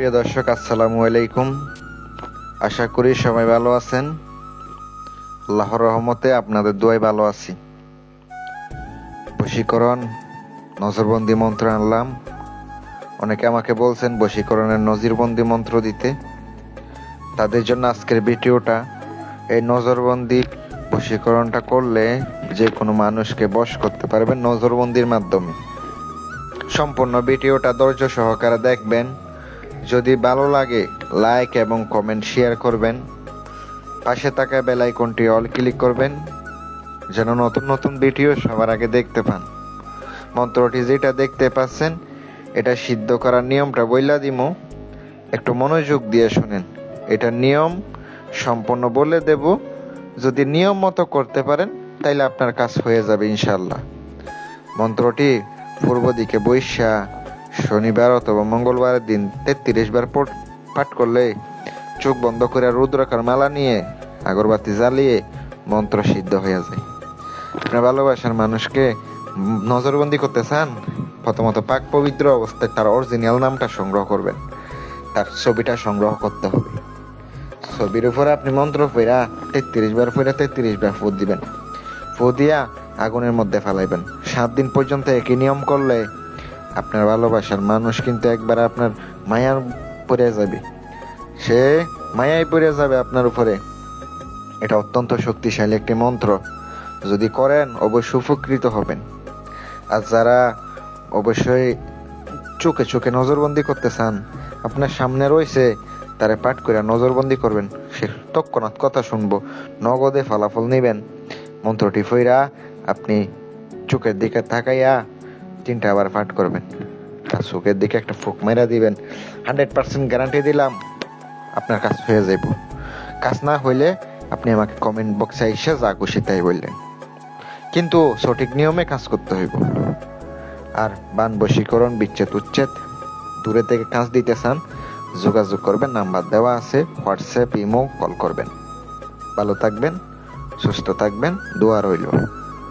প্রিয় দর্শক, আসসালামু আলাইকুম। আশা করি সবাই ভালো আছেন। আল্লাহর রহমতে আপনাদের দোয়াই ভালো আছি। বশীকরণ, নজরবন্দি মন্ত্র আনলাম। অনেকে আমাকে বলছেন, বশীকরণের নজিরবন্দি মন্ত্র দিতে। তাদের জন্য আজকের ভিডিওটা, এই নজরবন্দি বশীকরণটা করলে যে কোনো মানুষকে বশ করতে পারবেন নজরবন্দির মাধ্যমে। সম্পূর্ণ ভিডিওটা ধৈর্য সহকারে দেখবেন। যদি ভালো লাগে লাইক এবং কমেন্ট শেয়ার করবেন। পাশে থাকা বেল আইকনটি অল ক্লিক করবেন, যেন নতুন নতুন ভিডিও সবার আগে দেখতে পান। মন্ত্রটি যেটা দেখতে পাচ্ছেন, এটা সিদ্ধ করার নিয়মটা বইলা দিমু। একটু মনোযোগ দিয়ে শুনেন। এটা নিয়ম সম্পূর্ণ বলে দেব। যদি নিয়ম মতো করতে পারেন, তাইলে আপনার কাজ হয়ে যাবে ইনশাল্লাহ মন্ত্রটি পূর্ব দিকে বৈশা শনিবার অথবা মঙ্গলবারের দিন তেত্রিশ বার পাঠ করলে চোখ বন্ধ করে রুদ্রাকার মালা নিয়ে আগরবাতি জ্বালিয়ে মন্ত্র সিদ্ধ হয়ে যায়। আপনার ভালোবাসার মানুষকে নজরবন্দি করতে চান, প্রথমত পাক পবিত্র অবস্থায় তার অরিজিনাল নামটা সংগ্রহ করবেন। তার ছবিটা সংগ্রহ করতে হবে। ছবির উপরে আপনি মন্ত্র ফেরা তেত্রিশ বার ফেরা তেত্রিশ বার ফুট দিবেন। ফু দিয়া আগুনের মধ্যে ফেলাইবেন। সাত দিন পর্যন্ত একই নিয়ম করলে আপনার ভালোবাসার মানুষ কিন্তু একবার আপনার মায়ার পড়ে যাবে। সে মায়াই পড়ে যাবে আপনার উপরে। এটা অত্যন্ত শক্তিশালী একটি মন্ত্র। যদি করেন, অবশ্যই উপকৃত হবেন। আর যারা অবশ্যই চোখে চোখে নজরবন্দি করতে চান, আপনার সামনে রয়েছে, তারে পাঠ করে নজরবন্দি করবেন। সে তৎক্ষণাৎ কথা শুনব। নগদে ফলাফল নেবেন। মন্ত্রটি ফইরা আপনি চোখের দিকে তাকাইয়া তিনটা আবার পাঠ করবেন। তার চোখের দিকে একটা ফুক মেরা দিবেন। হান্ড্রেড পার্সেন্ট গ্যারান্টি দিলাম, আপনার কাজ হয়ে যাইব। কাজ না হইলে আপনি আমাকে কমেন্ট বক্সে এসে যা খুশি তাই বললেন। কিন্তু সঠিক নিয়মে কাজ করতে হইব। আর বান বশীকরণ বিচ্ছেদ, উচ্ছেদ, দূরে থেকে কাজ দিতে চান, যোগাযোগ করবেন, নাম্বার দেওয়া আছে, হোয়াটসঅ্যাপ, ইমো, কল করবেন। ভালো থাকবেন, সুস্থ থাকবেন, দোয়া রইল।